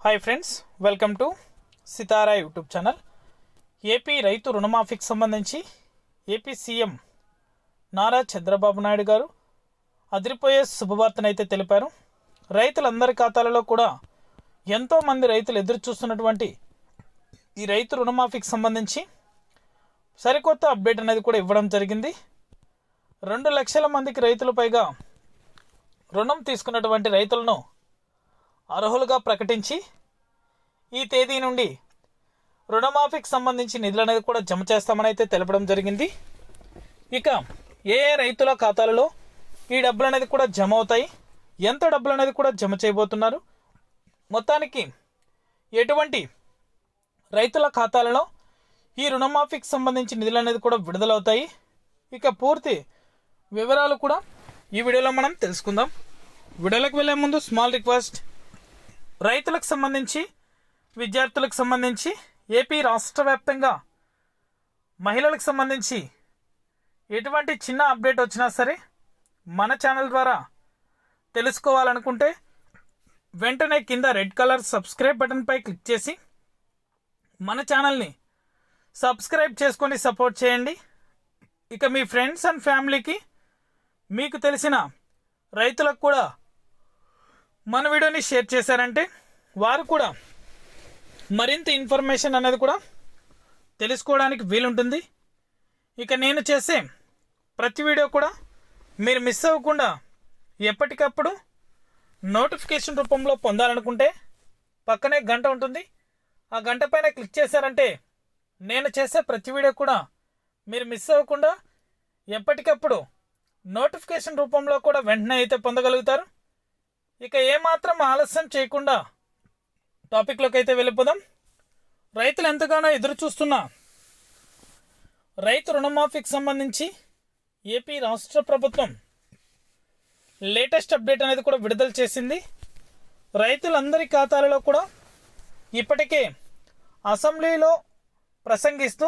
Hi friends welcome to Sitara YouTube channel AP రైతు రుణమాఫీకి సంబంధించి ఏపీ సీఎం నారా చంద్రబాబు నాయుడు గారు అదిరిపోయే శుభవార్తనైతే తెలిపారు రైతులందరి ఖాతాలలో కూడా ఎంతోమంది రైతులు ఎదురు చూస్తున్నటువంటి ఈ రైతు రుణమాఫీకి సంబంధించి సరికొత్త అప్డేట్ అనేది కూడా ఇవ్వడం జరిగింది. రెండు లక్షల మందికి రైతులు పైగా రుణం తీసుకున్నటువంటి రైతులను అర్హులుగా ప్రకటించి ఈ తేదీ నుండి రుణమాఫీకి సంబంధించి నిధులు అనేది కూడా జమ చేస్తామని అయితే తెలపడం జరిగింది. ఇక ఏ ఏ రైతుల ఖాతాలలో ఈ డబ్బులు అనేది కూడా జమ అవుతాయి? ఎంత డబ్బులు అనేది కూడా జమ చేయబోతున్నారు? మొత్తానికి ఎటువంటి రైతుల ఖాతాలలో ఈ రుణమాఫీకి సంబంధించి నిధులు అనేది కూడా విడుదలవుతాయి? ఇక పూర్తి వివరాలు కూడా ఈ వీడియోలో మనం తెలుసుకుందాం. వీడియోలోకి వెళ్ళే ముందు స్మాల్ రిక్వెస్ట్ రైతులకు సంబంధించి విద్యార్థులకు సంబంధించి ఏపీ రాష్ట్ర వ్యాప్తంగా మహిళలకు సంబంధించి ఎటువంటి చిన్న అప్డేట్ వచ్చినా సరే మన ఛానల్ ద్వారా తెలుసుకోవాలనుకుంటే వెంటనే కింద రెడ్ కలర్ సబ్స్క్రైబ్ బటన్పై క్లిక్ చేసి మన ఛానల్ని సబ్స్క్రైబ్ చేసుకొని సపోర్ట్ చేయండి. ఇక మీ ఫ్రెండ్స్ అండ్ ఫ్యామిలీకి మీకు తెలిసిన రైతులకు కూడా మన వీడియోని షేర్ చేశారంటే వారు కూడా మరింత ఇన్ఫర్మేషన్ అనేది కూడా తెలుసుకోవడానికి వీలుంటుంది. ఇక నేను చేసే ప్రతి వీడియో కూడా మీరు మిస్ అవ్వకుండా ఎప్పటికప్పుడు నోటిఫికేషన్ రూపంలో పొందాలనుకుంటే పక్కనే గంట ఉంటుంది. ఆ గంట పైన క్లిక్ చేశారంటే నేను చేసే ప్రతి వీడియో కూడా మీరు మిస్ అవ్వకుండా ఎప్పటికప్పుడు నోటిఫికేషన్ రూపంలో కూడా వెంటనే అయితే పొందగలుగుతారు. ఇక ఏమాత్రం ఆలస్యం చేయకుండా టాపిక్లోకి అయితే వెళ్ళిపోదాం. రైతులు ఎంతగానో ఎదురు చూస్తున్న రైతు రుణమాఫీకి సంబంధించి ఏపీ రాష్ట్ర ప్రభుత్వం లేటెస్ట్ అప్డేట్ అనేది కూడా విడుదల చేసింది. రైతులందరి ఖాతాలలో కూడా ఇప్పటికే అసెంబ్లీలో ప్రసంగిస్తూ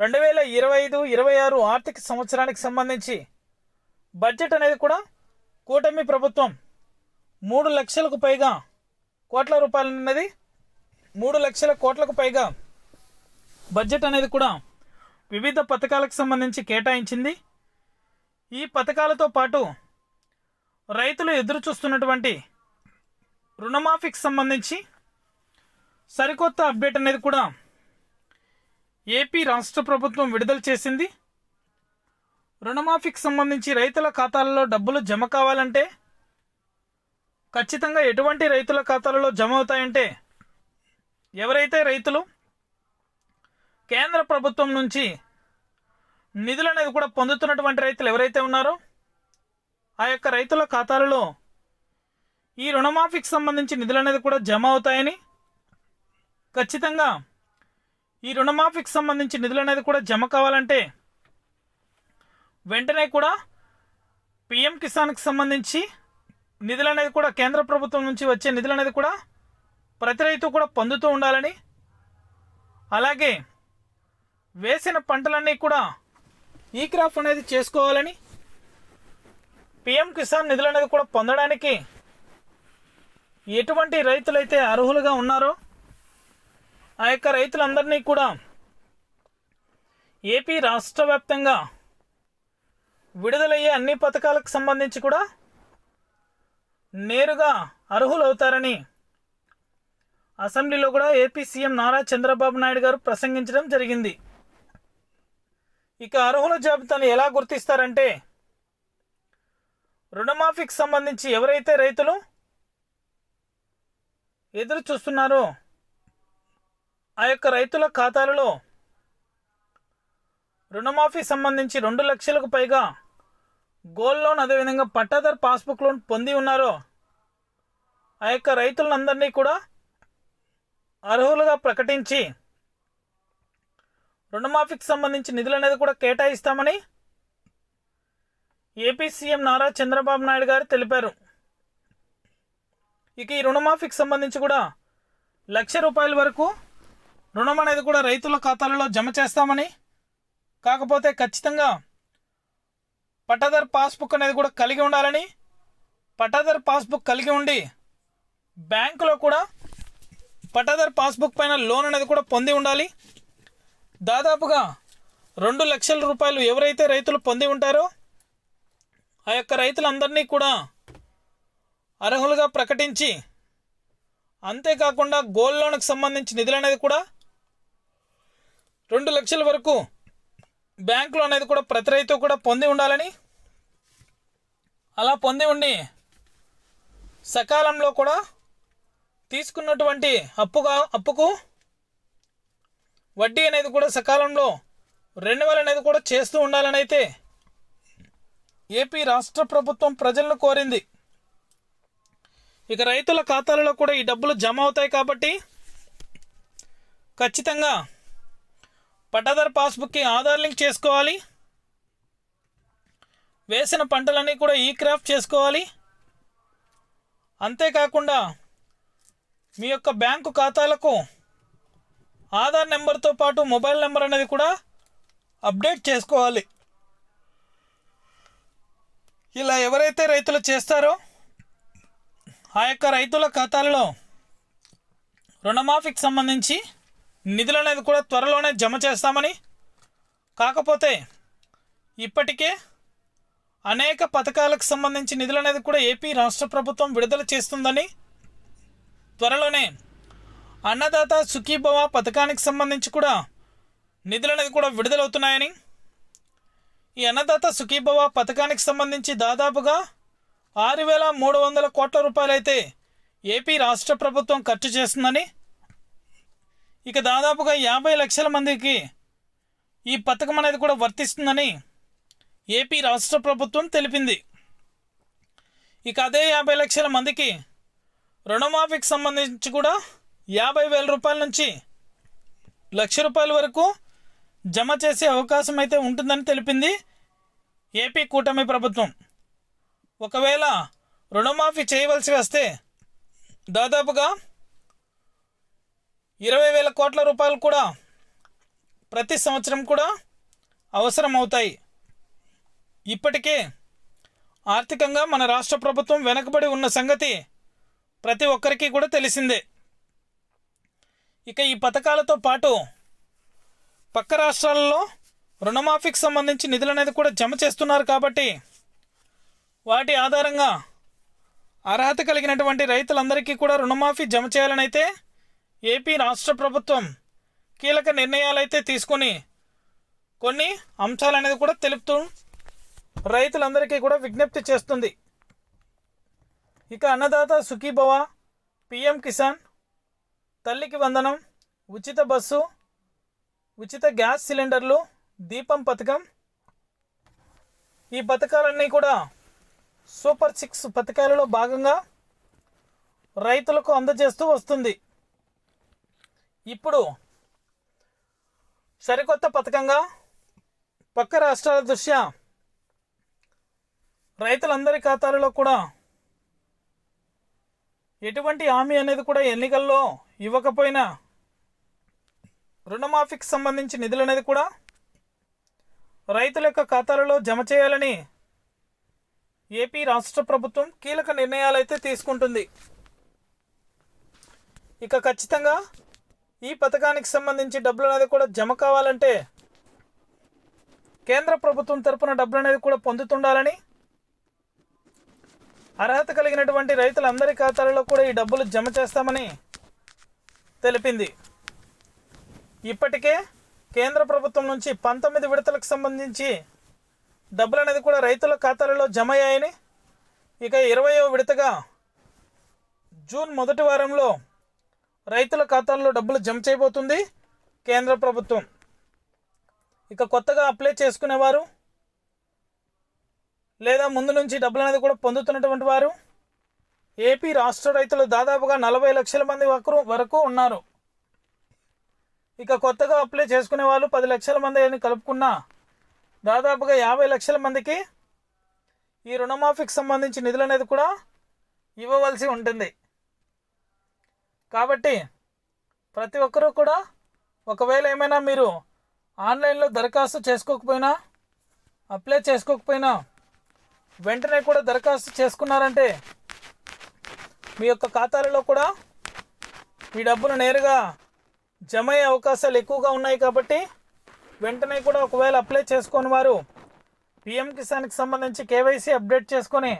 రెండు వేల ఇరవై ఐదు ఇరవై ఆరు ఆర్థిక సంవత్సరానికి సంబంధించి బడ్జెట్ అనేది కూడా కూటమి ప్రభుత్వం మూడు లక్షలకు పైగా కోట్ల రూపాయలు అనేది మూడు లక్షల కోట్లకు పైగా బడ్జెట్ అనేది కూడా వివిధ పథకాలకు సంబంధించి కేటాయించింది. ఈ పథకాలతో పాటు రైతులు ఎదురు చూస్తున్నటువంటి రుణమాఫీకి సంబంధించి సరికొత్త అప్డేట్ అనేది కూడా ఏపీ రాష్ట్ర ప్రభుత్వం విడుదల చేసింది. రుణమాఫీకి సంబంధించి రైతుల ఖాతాల్లో డబ్బులు జమ కావాలంటే ఖచ్చితంగా ఎటువంటి రైతుల ఖాతాలలో జమ అవుతాయంటే ఎవరైతే రైతులు కేంద్ర ప్రభుత్వం నుంచి నిధులు అనేది కూడా పొందుతున్నటువంటి రైతులు ఎవరైతే ఉన్నారో ఆ యొక్క రైతుల ఖాతాలలో ఈ రుణమాఫీకి సంబంధించి నిధులు అనేది కూడా జమ అవుతాయని ఖచ్చితంగా ఈ రుణమాఫీకి సంబంధించి నిధులు అనేది కూడా జమ కావాలంటే వెంటనే కూడా పిఎం కిసాన్కి సంబంధించి నిధులు అనేది కూడా కేంద్ర ప్రభుత్వం నుంచి వచ్చే నిధులు అనేది కూడా ప్రతి రైతు కూడా పొందుతూ ఉండాలని అలాగే వేసిన పంటలన్నీ కూడా ఈ క్రాప్ అనేది చేసుకోవాలని పిఎం కిసాన్ నిధులు అనేది కూడా పొందడానికి ఎటువంటి రైతులైతే అర్హులుగా ఉన్నారో ఆ యొక్క రైతులందరినీ కూడా ఏపీ రాష్ట్ర వ్యాప్తంగా విడుదలయ్యే అన్ని పథకాలకు సంబంధించి కూడా నేరుగా అర్హులవుతారని. అసెంబ్లీలో కూడా ఏపీ సీఎం నారా చంద్రబాబు నాయుడు గారు ప్రసంగించడం జరిగింది. ఇక అర్హుల జాబితాను ఎలా గుర్తిస్తారంటే రుణమాఫీకి సంబంధించి ఎవరైతే రైతులు ఎదురు చూస్తున్నారో ఆ యొక్క రైతుల ఖాతాలలో రుణమాఫీ సంబంధించి రెండు లక్షలకు పైగా గోల్డ్ లోన్ అదేవిధంగా పట్టాదారు పాస్బుక్ లోన్ పొంది ఉన్నారో ఆ యొక్క రైతులందరినీ కూడా అర్హులుగా ప్రకటించి రుణమాఫీకి సంబంధించి నిధులు అనేది కూడా కేటాయిస్తామని ఏపీ సీఎం నారా చంద్రబాబు నాయుడు గారు తెలిపారు. ఇక ఈ రుణమాఫీకి సంబంధించి కూడా లక్ష రూపాయల వరకు రుణం అనేది కూడా రైతుల ఖాతాలలో జమ చేస్తామని కాకపోతే ఖచ్చితంగా పట్టాదారు పాస్బుక్ అనేది కూడా కలిగి ఉండాలని పట్టాదారు పాస్బుక్ కలిగి ఉండి బ్యాంకులో కూడా పట్టాదారు పాస్బుక్ పైన లోన్ అనేది కూడా పొంది ఉండాలి. దాదాపుగా రెండు లక్షల రూపాయలు ఎవరైతే రైతులు పొంది ఉంటారో ఆ యొక్క రైతులందరినీ కూడా అర్హులుగా ప్రకటించి అంతేకాకుండా గోల్డ్ లోన్కి సంబంధించి నిధులు అనేది కూడా రెండు లక్షల వరకు బ్యాంకులో అనేది కూడా ప్రతి రైతు కూడా పొంది ఉండాలని? అలా పొంది ఉండి సకాలంలో కూడా తీసుకున్నటువంటి అప్పుగా అప్పుకు వడ్డీ అనేది కూడా సకాలంలో రెన్యువల్ అనేది కూడా చేస్తూ ఉండాలని అయితే ఏపీ రాష్ట్ర ప్రభుత్వం ప్రజలను కోరింది. ఇక రైతుల ఖాతాలలో కూడా ఈ డబ్బులు జమ అవుతాయి కాబట్టి ఖచ్చితంగా పట్టాదారు పాస్బుక్కి ఆధార్ లింక్ చేసుకోవాలి. వేసిన పంటలన్నీ కూడా ఈ క్రాఫ్ట్ చేసుకోవాలి. అంతేకాకుండా మీ యొక్క బ్యాంకు ఖాతాలకు ఆధార్ నెంబర్తో పాటు మొబైల్ నెంబర్ అనేది కూడా అప్డేట్ చేసుకోవాలి. ఇలా ఎవరైతే రైతులు చేస్తారో ఆ యొక్క రైతుల ఖాతాలలో రుణమాఫీకి సంబంధించి నిధులు అనేది కూడా త్వరలోనే జమ చేస్తామని. కాకపోతే ఇప్పటికే అనేక పథకాలకు సంబంధించి నిధులు అనేది కూడా ఏపీ రాష్ట్ర ప్రభుత్వం విడుదల చేస్తుందని. త్వరలోనే అన్నదాత సుఖీభవ పథకానికి సంబంధించి కూడా నిధులు అనేది కూడా విడుదలవుతున్నాయని. ఈ అన్నదాత సుఖీభవ పథకానికి సంబంధించి దాదాపుగా ఆరు వేల మూడు వందల కోట్ల రూపాయలైతే ఏపీ రాష్ట్ర ప్రభుత్వం ఖర్చు చేస్తుందని ఇక దాదాపుగా యాభై లక్షల మందికి ఈ పథకం అనేది కూడా వర్తిస్తుందని ఏపీ రాష్ట్ర ప్రభుత్వం తెలిపింది. ఇక అదే యాభై లక్షల మందికి రుణమాఫీకి సంబంధించి కూడా యాభై వేల రూపాయల నుంచి లక్ష రూపాయల వరకు జమ చేసే అవకాశం అయితే ఉంటుందని తెలిపింది ఏపీ కూటమి ప్రభుత్వం. ఒకవేళ రుణమాఫీ చేయవలసి వస్తే దాదాపుగా ఇరవై వేల కోట్ల రూపాయలు కూడా ప్రతి సంవత్సరం కూడా అవసరం అవుతాయి ఇప్పటికే ఆర్థికంగా మన రాష్ట్ర ప్రభుత్వం వెనకబడి ఉన్న సంగతి ప్రతి ఒక్కరికి కూడా తెలిసిందే. ఇక ఈ పథకాలతో పాటు పక్క రాష్ట్రాలలో రుణమాఫీకి సంబంధించి నిధులు అనేది కూడా జమ చేస్తున్నారు కాబట్టి వాటి ఆధారంగా అర్హత కలిగినటువంటి రైతులందరికీ కూడా రుణమాఫీ జమ చేయాలని అయితే ఏపీ రాష్ట్ర ప్రభుత్వం కీలక నిర్ణయాలైతే తీసుకొని కొన్ని అంశాలు అనేది కూడా తెలుపుతూ రైతులందరికీ కూడా విజ్ఞప్తి చేస్తుంది. ఇక అన్నదాత సుఖీభవ పిఎం కిసాన్ తల్లికి వందనం ఉచిత బస్సు ఉచిత గ్యాస్ సిలిండర్లు దీపం పథకం. ఈ పథకాలన్నీ కూడా సూపర్ సిక్స్ పథకాలలో భాగంగా రైతులకు అందజేస్తూ వస్తుంది. ఇప్పుడు సరికొత్త పథకంగా పక్క రాష్ట్రాల దృష్ట్యా రైతులందరి ఖాతాలలో కూడా ఎటువంటి హామీ అనేది కూడా ఎన్నికల్లో ఇవ్వకపోయినా రుణమాఫీకి సంబంధించి నిధులు అనేది కూడా రైతుల యొక్క ఖాతాలలో జమ చేయాలని ఏపీ రాష్ట్ర ప్రభుత్వం కీలక నిర్ణయాలైతే తీసుకుంటుంది. ఇక ఖచ్చితంగా ఈ పథకానికి సంబంధించి డబ్బులు అనేది కూడా జమ కావాలంటే కేంద్ర ప్రభుత్వం తరపున డబ్బులు అనేది కూడా పొందుతుండాలని అర్హత కలిగినటువంటి రైతులందరి ఖాతాలలో కూడా ఈ డబ్బులు జమ చేస్తామని తెలిపింది. ఇప్పటికే కేంద్ర ప్రభుత్వం నుంచి పంతొమ్మిది విడతలకు సంబంధించి డబ్బులు అనేది కూడా రైతుల ఖాతాలలో జమ అయ్యాయని ఇక ఇరవయో విడతగా జూన్ మొదటి వారంలో రైతుల ఖాతాల్లో డబ్బులు జమ చేయబోతుంది కేంద్ర ప్రభుత్వం. ఇక కొత్తగా అప్లై చేసుకునేవారు లేదా ముందు నుంచి డబ్బులు అనేది కూడా పొందుతున్నటువంటి వారు ఏపీ రాష్ట్ర రైతులు దాదాపుగా నలభై లక్షల మంది వరకు వరకు ఉన్నారు. ఇక కొత్తగా అప్లై చేసుకునే వాళ్ళు పది లక్షల మంది అని కలుపుకున్న దాదాపుగా యాభై లక్షల మందికి ఈ రుణమాఫీకి సంబంధించి నిధులు అనేది కూడా ఇవ్వవలసి ఉంటుంది. కాబట్టి ప్రతి ఒక్కరూ కూడా ఒకవేళ ఏమైనా మీరు ఆన్లైన్లో దరఖాస్తు చేసుకోకపోయినా అప్లై చేసుకోకపోయినా వెంటనే కూడా దరఖాస్తు చేసుకున్నారంటే మీ యొక్క ఖాతాలలో కూడా మీ డబ్బులు నేరుగా జమ అయ్యే అవకాశాలు ఎక్కువగా ఉన్నాయి కాబట్టి వెంటనే కూడా ఒకవేళ అప్లై చేసుకొని వారు పిఎం కిసాన్కి సంబంధించి కేవైసీ అప్డేట్ చేసుకొని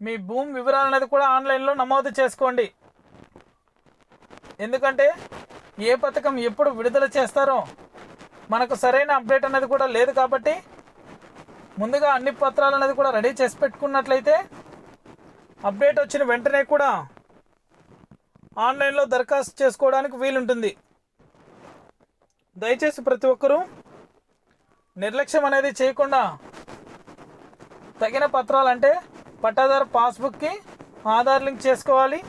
మీ భూమి వివరాలు అనేది కూడా ఆన్లైన్లో నమోదు చేసుకోండి. ఎందుకంటే ఏ పథకం ఎప్పుడు విడుదల చేస్తారో మనకు సరైన అప్డేట్ అనేది కూడా లేదు కాబట్టి ముందుగా అన్ని పత్రాలు అనేది కూడా రెడీ చేసి పెట్టుకున్నట్లయితే అప్డేట్ వచ్చిన వెంటనే కూడా ఆన్లైన్లో దరఖాస్తు చేసుకోవడానికి వీలుంటుంది. దయచేసి ప్రతి ఒక్కరూ నిర్లక్ష్యం అనేది చేయకుండా తగిన పత్రాలు అంటే పట్టాదారు పాస్బుక్కి ఆధార్ లింక్ చేసుకోవాలి.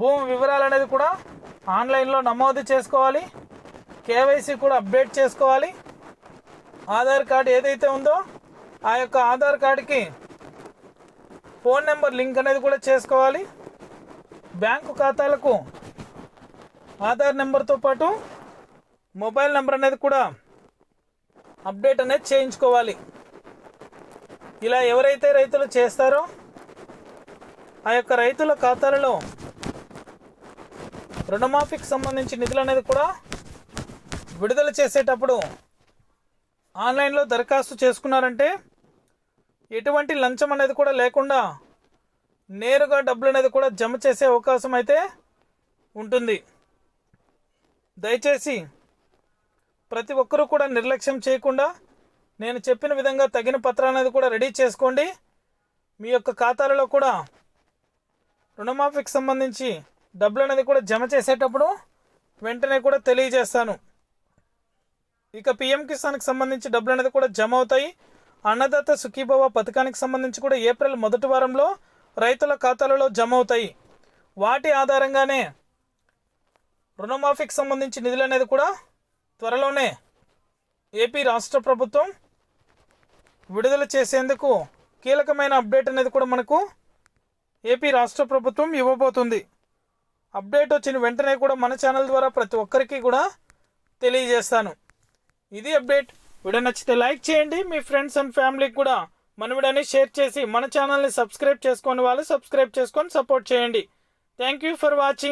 భూమి వివరాలు అనేది కూడా ఆన్లైన్లో నమోదు చేసుకోవాలి. కేవైసీ కూడా అప్డేట్ చేసుకోవాలి. ఆధార్ కార్డు ఏదైతే ఉందో ఆ యొక్క ఆధార్ కార్డుకి ఫోన్ నెంబర్ లింక్ అనేది కూడా చేసుకోవాలి. బ్యాంకు ఖాతాలకు ఆధార్ నెంబర్తో పాటు మొబైల్ నెంబర్ అనేది కూడా అప్డేట్ అనేది చేయించుకోవాలి. ఇలా ఎవరైతే రైతులు చేస్తారో ఆ యొక్క రైతుల ఖాతాలలో రుణమాఫీకి సంబంధించి నిధులు అనేది కూడా విడుదల చేసేటప్పుడు ఆన్లైన్లో దరఖాస్తు చేసుకున్నారంటే ఎటువంటి లంచం అనేది కూడా లేకుండా నేరుగా డబ్బులు అనేది కూడా జమ చేసే అవకాశం అయితే ఉంటుంది. దయచేసి ప్రతి ఒక్కరూ కూడా నిర్లక్ష్యం చేయకుండా నేను చెప్పిన విధంగా తగిన పత్రాలు అనేది కూడా రెడీ చేసుకోండి. మీ యొక్క ఖాతాలలో కూడా రుణమాఫీకి సంబంధించి డబ్బులు అనేది కూడా జమ చేసేటప్పుడు వెంటనే కూడా తెలియజేస్తాను. ఇక పిఎం కిసాన్కి సంబంధించి డబ్బులు అనేది కూడా జమ అవుతాయి. అన్నదాత సుఖీభవ పథకానికి సంబంధించి కూడా ఏప్రిల్ మొదటి వారంలో రైతుల ఖాతాలలో జమ అవుతాయి. వాటి ఆధారంగానే రుణమాఫీకి సంబంధించి నిధులు అనేది కూడా త్వరలోనే ఏపీ రాష్ట్ర ప్రభుత్వం విడుదల చేసేందుకు కీలకమైన అప్డేట్ అనేది కూడా మనకు ఏపీ రాష్ట్ర ప్రభుత్వం ఇవ్వబోతుంది. అప్డేట్ వచ్చిన వెంటనే కూడా మన ఛానల్ ద్వారా ప్రతి ఒక్కరికి కూడా తెలియజేస్తాను. ఇది అప్డేట్. వీడియో నచ్చితే లైక్ చేయండి. మీ ఫ్రెండ్స్ అండ్ ఫ్యామిలీకి కూడా మన వీడియోని షేర్ చేసి మన ఛానల్ని సబ్స్క్రైబ్ చేసుకొని వాళ్ళు సబ్స్క్రైబ్ చేసుకొని సపోర్ట్ చేయండి. Thank you for watching.